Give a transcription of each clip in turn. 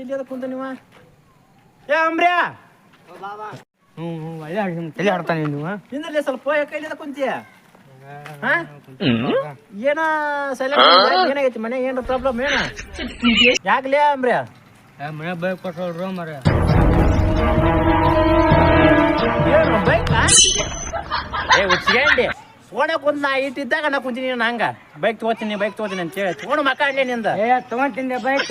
ಇಲ್ಲಿ ಅದ ಕುಂತ ನೀವ ಏ ಏನ ಸೈಲೆಂಟ್ ಏನಾಗೈತಿ ಮನೆ? ಏನ್ರ ಪ್ರಾಬ್ಲಮ್ ಏನ? ಯಾಕಲೇ ಅಂಬ್ರ್ಯಾ? ಮನೆ ಬೈಕ್ ಕೊಟ್ಟರು ಮರ ಏನು ಬೈಕ್ ಏ ಉಚ್ಚಿಗೆಂಡಿ ಸೋಣ ಕುಂತ ನಾ ಇಟ್ಟಿದ್ದಾಗ ನಾ ಕುಂತೀನಿ ಹಂಗ. ಬೈಕ್ ತಗೋತೀನಿ ಬೈಕ್ ತಗೋತೀನಿ ಅಂತ ಹೇಳಿ. ತಗೊಂಡು ಮಕ್ಕ ಅಡ್ಲಿ ನಿಂದ. ಏ ತಗೊಂತಿಂದೆ ಬೈಕ್.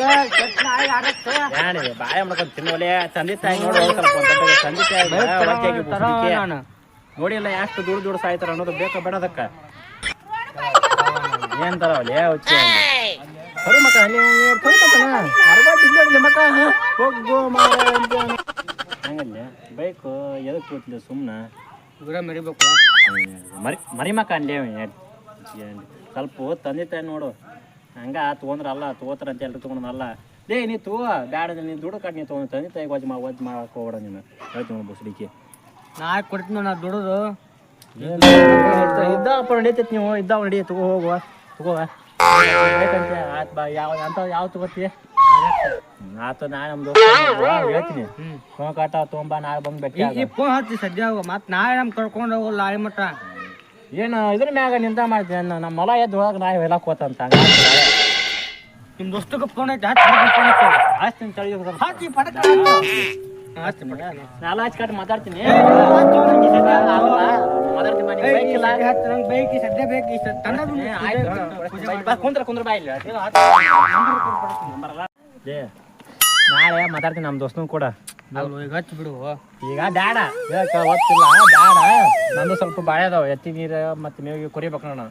ಬಾಯ ಮಾಡ್ಕೊಂಡು ತಿನ್ನೋಲೆ? ತಂದೆ ತಾಯಿ ನೋಡಿ ಒಂದ್ ತಂದೆ ತಾಯಿ ನೋಡಿಲ್ಲ ಎಷ್ಟು ದುಡ್ಡು ದುಡ್ಡು ಸಾಯ್ತಾರ ಅನ್ನೋದು ಬೇಕಾ ಬೇಡದಕ್ಕ ಏನ್ ತರ ಹುಚ್ಚಿ ಕರು ಮಕ್ಕ ಅಲ್ಲಿ ಮಕ್ಕ ಹೋಗೋ ಹಂಗಲ್ಲ ಬೈಕು ಎದಕ್ಕೆ ಕೂತ್ಲಿ ಸುಮ್ಮನೆ ಗುರ ಮರಿಬೇಕು. ಮರಿ ಮರಿ ಮಕ್ಕ ಅಲ್ಲೇ ಸ್ವಲ್ಪ ತಂದೆ ತಾಯಿ ನೋಡು. ಹಂಗ ತಗೊಂಡ್ರ ಅಲ್ಲ ತಗೋತಾರ ಅಂತ ಎಲ್ರು ತಗೊಂಡಲ್ಲ ದೇ ನೀ ತಗೋ ಬ್ಯಾಡ ನೀನು ದುಡ್ಡು ಕಟ್ ನೀ ತಗೊಂಡು ತಂದೆ ತಾಯಿಗೆ ವಜ್ ಮಾ ವಜ್ ಮಾಡಕ್ಕೆ ಹೋಗ್ಬೇಡ ನೀನು. ಹೇಳ್ತೀನಿ ಬಸ್ಡಿಕೆ ನಾ ಕೊಡ್ತೀನಿ ನಾ ದುಡುದು. ಇದ್ದಪ್ಪ ನಡೀತೈತಿ ನೀವು. ಇದ್ದಾವ ನಡಿ ತಗೋ ಹೋಗುವ. ತಗೋವ ಬೇಕಂತೆ. ಆತ್ ಬಾ. ಯಾವ ಅಂತ ಯಾವ ತಗೋತಿ ಆತು ನಾ ನಮ್ದು ಹೇಳ್ತೀನಿ. ಫೋನ್ ಕಾಟ ತೊಗೊಂಬ ನಾಳೆ ಬಂದು ಬೆಟ್ಟ ಈ ಫೋನ್ ಹಚ್ಚಿ ಸದ್ಯ ಮತ್ತೆ ನಾಳೆ ನಮ್ ಕರ್ಕೊಂಡು ನಾಳೆ ಮಟ್ಟ. ಏನು ಇದ್ರ ಮ್ಯಾಗ ನಿಂತ ಮಾಡ್ತೀನಿ. ನಮ್ಮ ಮಲ ಎದ್ದು ಒಳಗೆ ನಾ ಹೇಳಕ್ ಹೋತಂತ ನಿಮ್ಮ ದೋಸ್ತಕ್ಕೆ ಫೋನ್ ಐತೆ ಹಚ್ಚಿ ಫೋನ್ ಐತೆ ಹಚ್ಚಿ ಪಟಕ. ನಾಲ ಹಚ್ಚಿ ಮಾತಾಡ್ತೀನಿ. ನಿಂಗ್ ಬೈಕ್ ಸದ್ಯ ಬೇಕು ಕುಂದ್ರ ನಾಳೆ ಮಾತಾಡ್ತೀನಿ ನಮ್ಮ ದೋಸ್ತನು ಕೂಡ. ಈಗ ಹಚ್ಚಿ ಬಿಡು. ಈಗ ಬ್ಯಾಡ. ಯಾಕ ಒತ್ತಿಲ್ಲ ಬ್ಯಾಡ. ನಂದು ಸ್ವಲ್ಪ ಬಾಳೆ ಅದಾವ. ಎತ್ತಿ ನೀರು ಮತ್ತೆ ಮೇವಿಗೆ ಕುರಿಬೇಕು ನಾನು.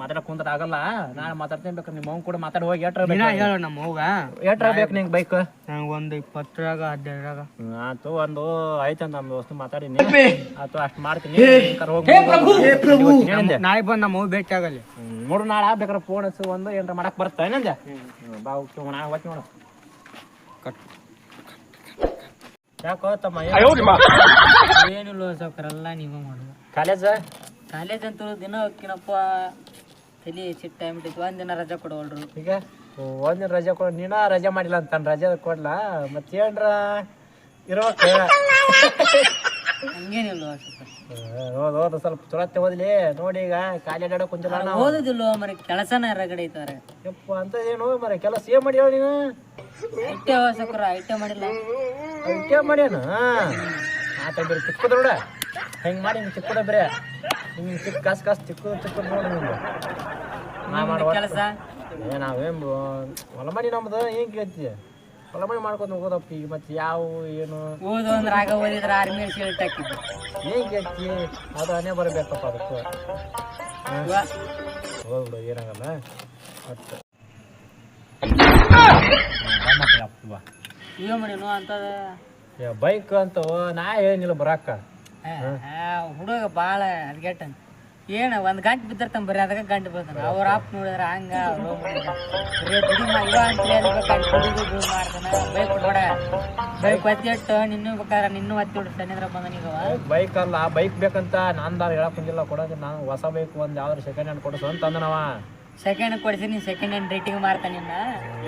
ಮಾತಾಡಕ್ ಕುಂದ್ರ ಆಗಲ್ಲ. ನಾನು ಮಾತಾಡ್ತೀನಿ ಬೇಕು. ನಿಮ್ಮ ಕೂಡ ಮಾತಾಡಿ ಹೋಗಿ ಎಟ್ರ ಬೇಕು ಹೇಳು ನಮ್ಮ ಹೋಗ ಎಟ್ರ ಬೇಕು ನಿಂಗೆ ಬೈಕ್ ನಂಗೆ ಒಂದು ಇಪ್ಪತ್ತರಾಗ ಹದಿನೈದರಾಗ. ಆತು ಒಂದು ಐತೆ ನಮ್ಮ ದೋಸ್ತು ಮಾತಾಡಿನಿ ಆತು ಅಷ್ಟು ಮಾಡ್ತೀನಿ. ನಾಳೆ ಬಂದು ನಮ್ಮ ಹೋಗಿ ಭೇಟಿ ಆಗಲಿ. ನೋಡು ನಾಳೆ ಬೇಕಾದ್ರೆ ಫೋನ್ ಹಚ್ಚು. ಒಂದು ಏನಾರ ಮಾಡಕ್ ಬರ್ತಾ ಏನಂದ ಬಾ ಹೋಗ್ತೀವಿ ನಾ ಹೋಗ್ತೀನಿ ನೋಡು. ಯಾಕೋ ತಮ್ಮ ಏನಿಲ್ಲ ಸಾವ್ಕಾರೆಲ್ಲ ನೀವು ಮಾಡೋದು. ಕಾಲೇಜ್? ಕಾಲೇಜ್ ಅಂತೂ ದಿನ ಹೋಗ್ತೀನಪ್ಪ ತಲೆ ಸಿಟ್ಟು ಟೈಮ್ ಬಿಟ್ಟಿತ್ತು ಒಂದ್ ದಿನ ರಜಾ ಕೊಡವಲ್ರು ಈಗ? ಒಂದಿನ ರಜೆ ಕೊಡ. ನೀನ ರಜೆ ಮಾಡಿಲ್ಲ ಅಂತ ರಜೆ ಕೊಡ್ಲಾ? ಮತ್ತೇನ್ರ? ಇರೋಕ ಹಂಗೇನಿಲ್ಲ ಹೌದು ಹೌದು ಸ್ವಲ್ಪ ಚುರತ್ತೆ ಓದ್ಲಿ. ನೋಡಿ ಈಗ ಕಾಲೇಜ್ ಆಡೋ ಕುಂತಿಲ್ಲ ನಾವು. ಓದುದಿಲ್ಲ ಮರ ಕೆಲಸನ ರಗಡೆ ಐತಾರೆ ಯಪ್ಪ ಅಂತ ಏನು ಮರ ಕೆಲಸ ಏನ್ ಮಾಡಿ ಹೇಳಿ ನೀನು ಐಟೆ ಸಕ್ರ ಐಟೆ ಮಾಡಿಲ್ಲ. ಐಟೆ ಮಾಡ್ಯಾನ? ಆಟ ಬೇರೆ ಚಿಕ್ಕದ ನೋಡ. ಹೆಂಗ್ ಮಾಡಿ ಹಿಂಗ್ ಚಿಕ್ಕದ ಬೇರೆ? ಹಿಂಗ್ ಚಿಕ್ಕ ಕಾಸು ಕಾಸು ಚಿಕ್ಕದ ಚಿಕ್ಕದ ನೋಡಿ ನಿಮ್ದು ನಾ ಮಾಡುವ ಕೆಲಸ? ಏ ನಾವೇನ್ ಹೊಲ ಮಾಡಿ ನಮ್ದು ಏನು ಕೇಳ್ತಿ ಹೊಲ ಮಾಡಿ ಮಾಡ್ಕೊಂಡು ಹೋಗೋದಪ್ಪ ಈಗ ಮತ್ತೆ ಯಾವ ಏನು? ಓದು ಅಂದ್ರ ಆಗ ಓದಿದ್ರ ಆರ್ಮಿ ಶರ್ಟ್ ಹಾಕಿದ್ದು. ಏನ್ ಕೇಳ್ತಿ ಅದು ಅನೇ ಬರಬೇಕಪ್ಪ ಅದಕ್ಕೆ. ಹೋಗ್ಬಿಡು ಏನಾಗಲ್ಲ. ಮತ್ತೆ ಮಾಡಿನು ಅಂತದ. ಬೈಕ್ ಅಂತ ನಾ ಏನಿಲ್ಲ ಬರಾಕ. ಹುಡುಗ ಬಾಳ ಅದ್ಗೆಟ್ಟ ಏನ ಒಂದ್ ಗಂಟೆ ಬಿದ್ದಿರ್ತಾನ ಬರೀ ಅದಕ್ಕೆ ಗಂಟೆ ಬೀಳ್ತಾನೆ ಅವ್ರ ಅಪ್ಪ ನೋಡಿದ್ರೆ ಹಂಗ ಬರೀ ದುಡಿ ಇವ ಮಾಡ್ತಾನ. ಬೈಕ್ ಕೊಡ ಬೈಕ್ ಒತ್ತಿ ಇಟ್ಟು ನಿನ್ನೂ ಬೇಕಾದ್ರೆ ನಿನ್ನೂ ಒತ್ತಿ ಬಿಡ್ತಾನೆ ಅಂದ್ರ ಬೈಕ್ ಅಲ್ಲ ಬೈಕ್ ಬೇಕಂತ ನಾನ್ದಾರ ಹೇಳಕ್ ಬಂದಿಲ್ಲ ಕೊಡೋದು ನಾನು ಹೊಸ ಬೈಕ್ ಒಂದ್ ಯಾವ್ದಾರು ಸೆಕೆಂಡ್ ಹ್ಯಾಂಡ್ ಕೊಡಿಸು ಅಂತ ಅಂದನವ. ಸೆಕೆಂಡ್ ಕೊಡಿಸಿ ನೀನ್ ಸೆಕೆಂಡ್ ಹ್ಯಾಂಡ್ ರೇಟಿಂಗ್ ಮಾಡ್ತಾನೆ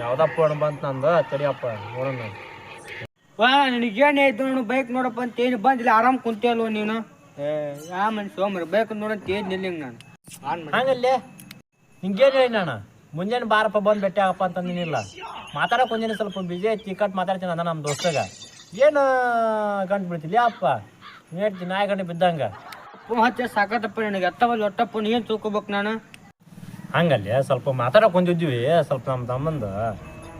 ಯಾವ್ದಪ್ಪ ಅಣ್ಣ ಬಂತ ನಂದು? ತಡಿಯಪ್ಪ ನೋಡೋಣ ವಾ ನಿನಗೇನು ಆಯ್ತು ನೋಡು ಬೈಕ್ ನೋಡಪ್ಪ ಅಂತ ಏನು ಬಂದಿಲ್ಲ ಆರಾಮ್ ಕುಂತೇಲ್ವ ನೀನು? ಏ ಯಾ ಮನುಷ್ಯ ಬೈಕ್ ನೋಡಂತ ಏನು ನಿಲ್ಲಿಂಗ್ ನಾನು. ಆನ್ ಮಾಡಿ. ಹಂಗಲ್ಲೇ? ನಿಂಗೇನು ಹೇಳಿ ನಾನು? ಮುಂಜಾನೆ ಬಾರಪ್ಪ ಬಂದು ಭೇಟಿ ಆಗಪ್ಪ ಅಂತ ನೀನಿಲ್ಲ. ಮಾತಾಡಕ್ ಮುಂಜಾನೆ ಸ್ವಲ್ಪ ಬಿಜಿ ಐತಿ ಕಟ್ ಮಾತಾಡ್ತೀನಿ ಅಂದ ನಮ್ಮ ದೋಸ್ತಗ. ಏನು ಗಂಟು ಬಿಡ್ತಿಲ್ಲ ಅಪ್ಪ ಹೇಳ್ತೀನಿ ನಾಯಿ ಗಂಟೆ ಬಿದ್ದಂಗ. ಹಚ್ಚಿ ಸಾಕತ್ತಪ್ಪ ನನಗೆ. ಎತ್ತವಲ್ಲಿ ಒಟ್ಟಪ್ಪ ಏನು ತಿಳ್ಕೊಬೇಕು ನಾನು. ಹಂಗಲ್ಲೇ ಸ್ವಲ್ಪ ಮಾತಾಡೋಕೆ ಹೊಂದಿದ್ವಿ ಸ್ವಲ್ಪ ನಮ್ಮ ತಮ್ಮಂದು.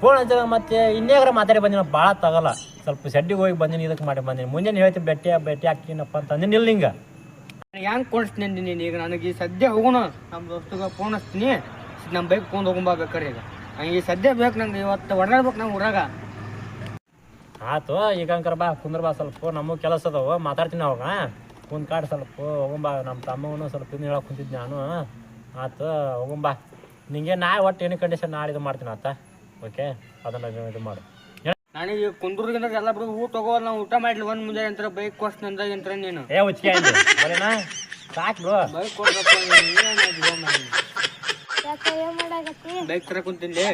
ಫೋನ್ ಹಚ್ಚಿದಾಗ ಮತ್ತೆ ಇನ್ನೇಗ್ರ ಮಾತಾಡಿ ಬಂದಿನ ಭಾಳ ತಗಲ್ಲ. ಸ್ವಲ್ಪ ಸೆಡ್ಡಿಗೆ ಹೋಗಿ ಬಂದಿನಿ ಇದಕ್ಕೆ ಮಾಡಿ ಬಂದಿನಿ. ಮುಂಜಾನೆ ಹೇಳ್ತೀನಿ ಭೇಟಿ ಭೇಟಿ ಹಾಕ್ತೀನಪ್ಪ ಅಂತ ಇಲ್ಲ ಹಿಂಗ ಹೆಂಗ್ ಕೊಡಿಸ್ತೀನಿ ನೀನು? ಈಗ ನನಗೆ ಈ ಸದ್ಯ ಹೋಗೋಣ. ನಮ್ಮ ದೋಸ್ತಗ ಫೋನ್ ಹಚ್ತೀನಿ. ನಮ್ಮ ಬೈಕ್ ತೊಗೊಂಡು ಹೋಗೊಂಬ ಬೇಕಾರೆ ಈಗ. ಈ ಸದ್ಯ ಬೇಕು ನಂಗೆ ಇವತ್ತು ಹೊಡೆದಾಡ್ಬೇಕು ನಂಗೆ ಊರಾಗ. ಆಯ್ತು ಈಗ ಅಂಕರ ಬಾ ಕುಂದ್ರ ಬಾ ಸ್ವಲ್ಪ. ನಮಗೂ ಕೆಲಸ ಅದಾವ ಮಾತಾಡ್ತೀನಿ ಅವಾಗ. ಕುಂದ್ ಕಾಡ್ ಸ್ವಲ್ಪ ಹೋಗಂಬಾ. ನಮ್ಮ ತಮ್ಮವನು ಸ್ವಲ್ಪ ಇನ್ನು ಹೇಳಕ್ ಕುಂತಿದ್ದೆ ನಾನು. ಆತು ಹೋಗುಂಬಾ ನಿಂಗೆ ನಾ ಒಟ್ಟು ಏನು ಕಂಡೀಷನ್ ನಾಳೆ ಇದು ಮಾಡ್ತೀನಿ ಆತ. ಓಕೆ ಅದನ್ನ ಇದು ಮಾಡು. ನನಗೆ ಕುಂದೂರ್ಗಿಂದ ಎಲ್ಲ ಬಿಡು ಊಟ ಹೋಗೋ ನಾವು ಊಟ ಮಾಡ್ಲಿ. ಒಂದ್ ಮುಂದೆ ಅಂತ ಬೈಕ್ ಕೊಡ್ಸ್ ನಂದಾಗ ಅಂತ ನೀನು. ಏ ಉಚ್ಕೆ ಬರೇನಾ? ಸಾಕು ಬ್ರೋ ಬೈಕ್ ಕೊಡ್ಬೇಕು ಬೈಕ್ ತರ ಕುಂತಿದ್ದೆ.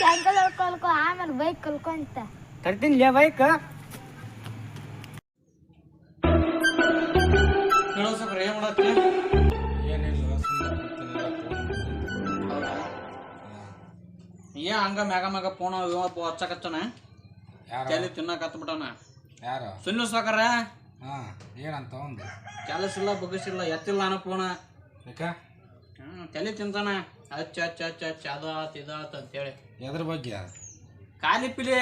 ಸೈಕಲ್ ಕಲ್ಕೊ ಆಮೇಲೆ ಬೈಕ್ ಕಲ್ಕೊಂತ. ತರ್ತೀನಿ ಬೈಕ್ ಏನ್ ಮಾಡತ್ತಿ? ಏನ್ ಹಂಗ ಮ್ಯಾಗ ಮ್ಯಾಗ ಫೋನ್ ಇವತ್ತು ಹಚ್ಚಕತ್ತನ ತಲೆ ತಿನ್ನಕ್ ಹತ್ಬಿಟ್ಟನ ಯಾರು? ಸುನಿಲ್ ಸಾಕರ ಹಾ ಏನಂತ ಒಂದು ಕೆಲಸ ಇಲ್ಲ ಬಗ್ಗಿಸಿಲ್ಲ ಎತ್ತಿಲ್ಲ ಅನ್ನ ಫೋನ ಯಾಕ? ತಲೆ ತಿಂತಾನ. ಹಚ್ಚ ಹಚ್ಚ ಹಚ್ಚ ಹಚ್ಚ ಅದಾತ್ ಇದಾತ್ ಅಂತೇಳಿ ಎದ್ರ ಬಗ್ಗೆ? ಖಾಲಿ ಪಿಲಿ.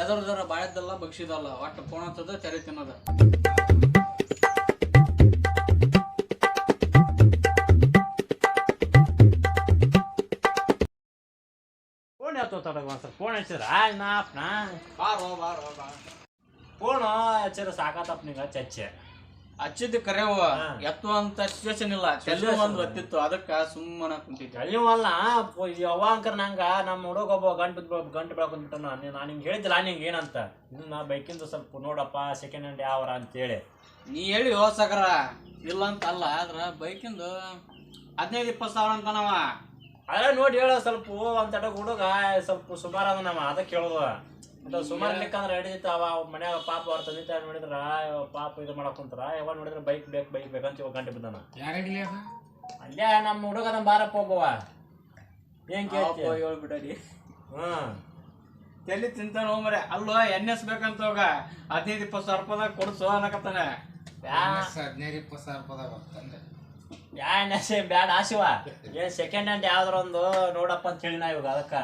ಎದರ್ದಾರ ಬಾಯದಲ್ಲ ಬಗ್ಸಿದಲ್ಲ ಒಟ್ಟು ಫೋನ್ ಹತ್ತದ ತಲೆ ತಿನ್ನದ. ನಾಪ್ ನಾ. ಬಾರೋ ಬಾರೋ ಬಾ. ಫೋನು ಹಚ್ಚಿರ ಸಾಕಾತಪ್ಪ ನಿಂಗೆ ಚಚ್ಚೆ ಹಚ್ಚಿದ್ದು ಕರೆವ ಎತ್ತು ಅಂತ ಸಿಚುವೇಶನ್ ಇಲ್ಲ. ತಲೆ ಒಂದು ಒತ್ತಿತ್ತು ಅದಕ್ಕೆ ಸುಮ್ಮನೆ ಕುಂತಿದ್ದೆ. ಅಲ್ಲಿವಲ್ಲ ಯವ್ವ ಅಂಕರ್ ನಂಗ ನಮ್ಮ ಹುಡುಗ ಒಬ್ಬ ಗಂಟು ಗಂಟು ಬೆಳ್ಕೊಂಡ್ಬಿಟ್ಟನ ನಾನು ನಿಂಗೆ ಹೇಳಿದ್ದಿಲ್ಲ ನಿಂಗೆ ಏನಂತ. ಇನ್ನು ಬೈಕಿಂದ ಸ್ವಲ್ಪ ನೋಡಪ್ಪ ಸೆಕೆಂಡ್ ಹ್ಯಾಂಡ್ ಯಾವರ ಅಂತೇಳಿ. ನೀ ಹೇಳಿ ಹೋಸಕರ ಇಲ್ಲ ಅಂತ ಅಲ್ಲ ಆದ್ರ ಬೈಕಿಂದು ಹದಿನೈದು ಇಪ್ಪತ್ತು ಸಾವಿರ ಅಂತಾನವ. ಅದ ನೋಡಿ ಹೇಳ ಸ್ವಲ್ಪ ಒಂದ್ ಹುಡುಗ ಸ್ವಲ್ಪ ಸುಮಾರು ಅದ ನಮ್ಮ ಅದಕ್ಕೆ ಕೇಳೋದು ಅದು ಸುಮಾರು ಲೆಕ್ಕಂದ್ರೆ ಹಿಡಿದಿತ್ತು ಅವ ಮನ್ಯಾಗ ಪಾಪ ಅವ್ರ ತಂದೆ ತಾಯಿ ನೋಡಿದ್ರ ಪಾಪ ಇದು ಮಾಡಕ್ ಕುಂತಾರ ಯಾವಾಗ ನೋಡಿದ್ರ ಬೈಕ್ ಬೇಕು ಬೈಕ್ ಬೇಕಂತ ಇವಾಗ ಗಂಟೆ ಬಿದ್ದಾನ. ಅದ? ಅಲ್ಲೇ ನಮ್ಮ ಹುಡುಗ ನಮ್ಮ ಬಾರಪ್ಪ ಒಬ್ಬವ. ಏನ್ ಕೇಳ್ತಿ? ಹೇಳ್ಬಿಡರಿ ಹ್ಮ್ ತಲೆ ತಿಂತಾನ ಹೋಗ್ಮರೆ ಅಲ್ಲೋ ಎನ್ ಎಸ್ ಬೇಕಂತ ಹೋಗ ಹದಿನೈದು ಇಪ್ಪತ್ತು ಸಾವಿರ ರೂಪಾಯಿ ಕೊಡ್ಸು ಅನ್ನಕತ್ತಾನೆ. ಹದಿನೈದು ಇಪ್ಪತ್ತು ಸಾವಿರ ರೂಪಾಯಿ ಬರ್ತಂದ್ರೆ ಯಾ ನಸೆ ಬ್ಯಾಡ ಆಶಿವ ಏನ್ ಸೆಕೆಂಡ್ ಹ್ಯಾಂಡ್ ಯಾವ್ದಾರ ಒಂದು ನೋಡಪ್ಪ ಅಂತ ಹೇಳಿ ನಾ ಇವಾಗ ಅದಕ್ಕ.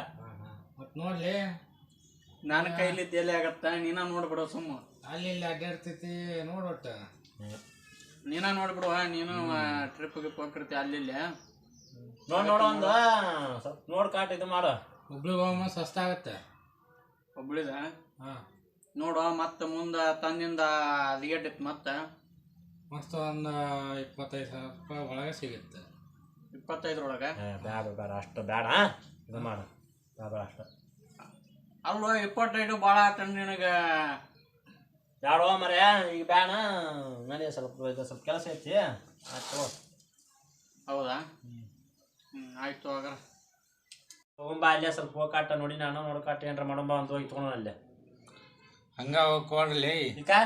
ಮತ್ ನೋಡ್ಲಿ. ನನ್ನ ಕೈಲಿ ತೇಲಿ ಆಗತ್ತ? ನೀನ ನೋಡ್ಬಿಡು ಸುಮ್ಮ. ಅಲ್ಲಿ ಇಲ್ಲಿ ಅಡ್ಡಾಡ್ತೈತಿ ನೋಡ್ಬಿಟ್ಟ ನೀನ ನೋಡ್ಬಿಡುವ ನೀನು ಟ್ರಿಪ್ ಗಿಪ್ ಹೋಗಿರ್ತಿ ಅಲ್ಲಿ ಇಲ್ಲಿ. ನೋಡ್ ನೋಡ ಒಂದು. ಸ್ವಲ್ಪ ನೋಡ್ ಕಾಟ್ ಇದು ಮಾಡು. ಹುಬ್ಳಿಗೆ ಹೋಗಮ್ಮ ಸಸ್ತ ಆಗತ್ತೆ. ಹುಬ್ಳಿದ? ಹಾ. ನೋಡು ಮತ್ತೆ ಮುಂದ ತಂದಿಂದ ಅದಿಗೆಟ್ಟಿತ್ತು ಮತ್ತೆ. ಮಸ್ತ್ ಒಂದು ಇಪ್ಪತ್ತೈದು ಸಾವಿರ ರೂಪಾಯಿ ಒಳಗೆ ಸಿಗುತ್ತೆ. ಇಪ್ಪತ್ತೈದರೊಳಗೆ? ಬೇಡ ಬ್ಯಾಡ ಬೇಡ ಅಷ್ಟು ಬೇಡ ಇದು ಮಾಡು. ಬೇಡ ಬೇಡ ಅಷ್ಟು. ಅಲ್ಲೋ ಇಪ್ಪತ್ತೈದು ಭಾಳ ಆಗ್ತಾನೆ ನಿನಗೆ. ಬ್ಯಾಡೋ ಮರೆ ಈಗ ಬ್ಯಾಡ. ನನಗೆ ಸ್ವಲ್ಪ ಇದು ಸ್ವಲ್ಪ ಕೆಲಸ ಐತಿ. ಆಯ್ತು ಹೌದಾ? ಹ್ಞೂ ಆಯ್ತು ಹಾಗಾರ ತಗೊಂಬ ಅಲ್ಲೇ ಸ್ವಲ್ಪ ಹೋಗಾಟ ನೋಡಿ ನಾನು ನೋಡ್ಕಾಟ ಏನ್ರ ಮಾಡೋಂಬ ಅಂತ ಹೋಗಿ ತೊಗೊಂಡು ಅಲ್ಲೇ. ಹಂಗ ಕೊಡ್ಲಿ.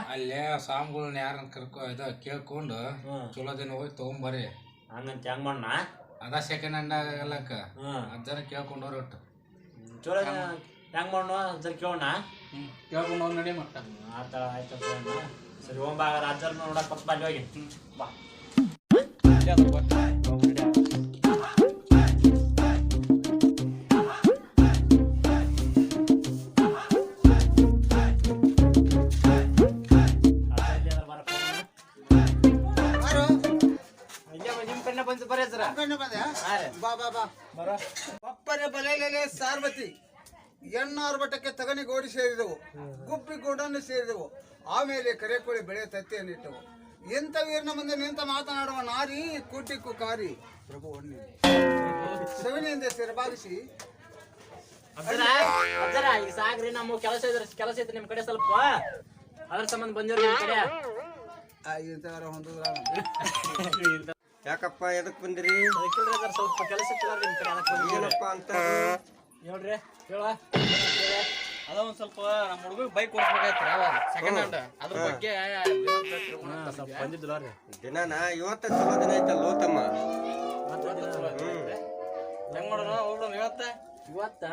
ಅಲ್ಲೇ ಸ್ವಾಮಿಗಳನ್ನ ಯಾರನ್ನ ಕರ್ಕೊ ಇದು ಕೇಳ್ಕೊಂಡು ಹ್ಮ್. ಚಲೋ ದಿನ ಹೋಗಿ ತೊಗೊಂಬರ್ರಿ. ಹಂಗಂತ ಹೆಂಗ್ ಮಾಡೋಣ ಅದ ಸೆಕೆಂಡ್ ಹ್ಯಾಂಡ್ ಆಗಲ್ಲಕ್ಕ ಹ್ಮ್. ಹತ್ತು ಜನ ಕೇಳ್ಕೊಂಡು ಹೊರಟು ಒಟ್ಟು. ಚಲೋ ಹೆಂಗ್ ಮಾಡೋಣ ಜರ ಕೇಳೋಣ. ಹ್ಞೂ ಕೇಳ್ಕೊಂಡು ಹೋಗಿ ನಡಿ ಮತ್ತೆ. ಆತ ಆಯ್ತು ತಗೋಣ. ಸರಿ ಹೋಗ್ಬಾ ರಾಜರ್ ನೋಡಕ್ ಬರ್ತಾ ಅಲ್ಲಿ ಹೋಗಿ. ಬಾ. ಬಾ ಬಾ ಬಾ. ಒಪ್ಪನೆ ಬಲೆಲೆಲೆ ಸಾರ್ವತಿ. ಎಣ್ಣಾರು ಬಟ್ಟಕ್ಕೆ ತಗನಿ ಗೋಡಿ ಸೇರಿದವು. ಗುಬ್ಬಿ ಗೂಡನ್ನು ಸೇರಿದವು. ಆಮೇಲೆ ಕರೆಕೋಳಿ ಬೆಳೆ ತತ್ತಿಯನ್ನಿಟ್ಟವು ಎಂತ ವೀರನ ಮುಂದೆ ನಿಂತ ಮಾತನಾಡುವ ನಾರಿ ಕೂಟಿಕ್ಕು ಕಾರಿ ಪ್ರಭು ಒಣ್ಣೆ. ಸವಿನಿಯಿಂದ ಸೆರಬಾಗಿಸಿ. ಅಜ್ಜರ ಅಜ್ಜರ ಈಗ ಸಾಕ್ರಿ ನಮ್ಮ ಕೆಲಸ ಇದ್ರೆ ಕೆಲಸ ಇತ್ತು ನಿಮ್ ಕಡೆ ಸ್ವಲ್ಪ. ಅದ್ರ ಸಂಬಂಧ ಬಂದಿರೋ ನಿಮ್ ಕಡೆ. ಆ, ಇಂಥವರ ಹೊಂದಿದ್ರ? ಯಾಕಪ್ಪ ಎದಕ್ ಬಂದಿರಿ? ಸ್ವಲ್ಪ ಕೆಲಸ. ಏನಪ್ಪ ಅಂತ? ಹೇಳ್ರಿ ಹೇಳ ಅದ ಒಂದ್ ಸ್ವಲ್ಪ ನಮ್ಮ ಹುಡುಗ ಬೈಕ್ ಕೊಡ್ಬೇಕಾಯ್ತು ಸೆಕೆಂಡ್ ಹ್ಯಾಂಡ್ ಅದ್ರ ಬಗ್ಗೆ ಸ್ವಲ್ಪ ಬಂದಿದ್ದಿಲ್ಲ ರೀ ದಿನಾನ ಇವತ್ತ ಚಲೋ ದಿನ ಐತಲ್ಲ ಲೋತಮ್ಮ? ಹೆಂಗ್ ಮಾಡೋಣ ಹೋಗೋಣ ಇವತ್ತ ಇವತ್ತ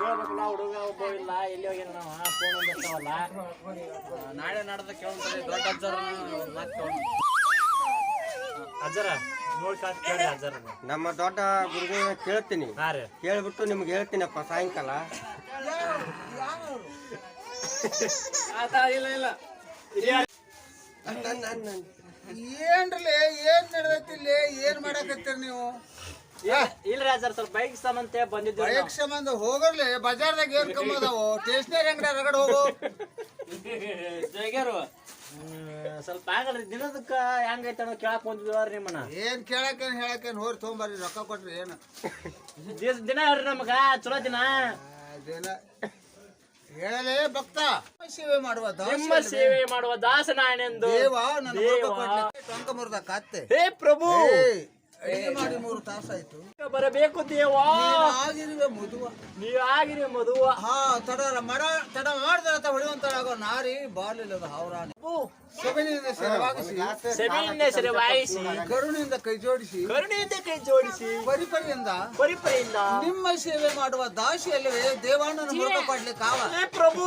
ಕೇಳ್ಬೇಕಲ್ಲ ಹುಡುಗ ಒಬ್ಬ ಇಲ್ಲ ಎಲ್ಲಿ ಹೋಗ್ಯಾನ ನಾವು? ಫೋನ್ ಬರ್ತಾವಲ್ಲ ನಾಳೆ ನಾಡ್ದ ಕೇಳ್ತಾರೆ ದೊಡ್ಡ ಅಜ್ಜಾರ ಅಜ್ಜರ ನೋಡಿ ಕಾಟ್ ಕೇಳಿ ಅಜ್ಜರ ನಮ್ಮ ದೊಡ್ಡ ಗುರುಗಳನ್ನ ಕೇಳ್ತೀನಿ. ಹಾ ರೀ. ಕೇಳ್ಬಿಟ್ಟು ನಿಮ್ಗೆ ಹೇಳ್ತೀನಪ್ಪ ಸಾಯಂಕಾಲ. ಇಲ್ಲ ಇಲ್ಲ. ನನ್- ನನ್- ನನ್- ಏನ್ರಲೆ ಏನ್ ನಡೆದೈತಿ ಇಲ್ಲಿ? ಏನ್ ಮಾಡಕತ್ತೀರಿ ನೀವು? ಇಲ್ರಿ ಅಜ್ಜರ ಸ್ವಲ್ಪ ಬೈಕ್ ಸಂಬಂಧ ಬಂದಿದ್ದು. ಬೈಕ್ ಸಂಬಂಧ ಹೋಗರ್ಲೆ ಬಜಾರ್ದಾಗ ಏನ್ ಕಮ್ಮದಾವು? ಸ್ಟೇಷನರಿ ಅಂಗಡಿ ರಗಡ್ ಹೋಗು. ಜಗ್ಯಾರು ಸ್ವಲ್ಪ ಆಗಲ್ರಿ ದಿನದಕ್ಕ ಹೆಂಗೈತೆ ಅನ್ನೋ ಕೇಳಕ್ ಬಂದಿದ್ವಿ ನಿಮ್ಮನ್ನ. ಏನ್ ಹೇಳಕ್ ಏನು ಹೋರಿ ತೊಗೊಂಬರ್ರಿ ರೊಕ್ಕ ಕೊಟ್ರಿ ಏನು. ದಿನ ಹೇಳ್ರಿ ನಮಗ ಚಲೋ ದಿನ. ದಿನ. ಹೇಳಲೇ ಭಕ್ತ. ಸೇವೆ ಮಾಡುವ ನಿಮ್ಮ ಸೇವೆ ಮಾಡುವ ದಾಸನಾಯನೆಂದು ದೇವ ನನ್ನ ಟೊಂಕ ಮುರಿದ ಕತ್ತೆ. ಹೇ ಪ್ರಭು. ಅಡಿಗೆ ಮಾಡಿ ಮೂರು ತಾಸಾಯ್ತು. ಬರಬೇಕು ದೇವಾ ಆಗಿರುವೆ ಮದುವ ನೀವು ಆಗಿರಿ ಮಧುವ. ಹಾ ತಡ ಮಡ ತಡ ಮಾಡಿದ್ರೆ ಹೊಡೆಯುವಂತಾಗೋ ನಾರಿ ಬಾಲಿಲ್ಲದ ಹಾವ್ರಾಣಿ. ಸೆಬೆನಿಂದ ಸೆರವಾಗಿಸಿ ಸೆಮೆಯಿಂದ ಸೆರೆ ವಾಯಿಸಿ ಕರುಣಿಂದ ಕೈ ಜೋಡಿಸಿ ಕರುಣೆಯಿಂದ ಕೈ ಜೋಡಿಸಿ ಪರಿಪರಿಯಿಂದ. ಪರಿಪರಿಯಿಂದ. ನಿಮ್ಮ ಸೇವೆ ಮಾಡುವ ದಾಸಿಯಲ್ಲವೇ ದೇವಾಣ್ಣನ ಆವ ಹೇ ಪ್ರಭು.